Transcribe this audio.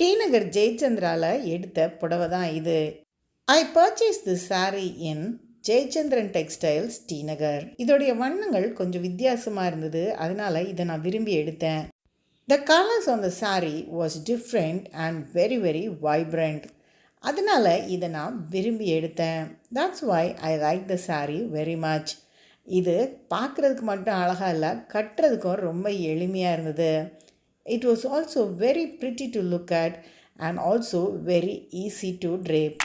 டிநகர் ஜெயச்சந்திராவில் எடுத்த புடவை தான் இது. I purchase the saree in Jayachandran textiles T Nagar இதோடைய வண்ணங்கள் கொஞ்சம் வித்தியாசமாக இருந்தது. அதனால் இதை நான் விரும்பி எடுத்தேன். The colours on the saree was different and very very vibrant அதனால் இதை நான் விரும்பி எடுத்தேன். That's why I like the saree very much இது பார்க்குறதுக்கு மட்டும் அழகாக இல்லை கட்டுறதுக்கும் ரொம்ப எளிமையாக இருந்தது. It was also very pretty to look at and also very easy to drape.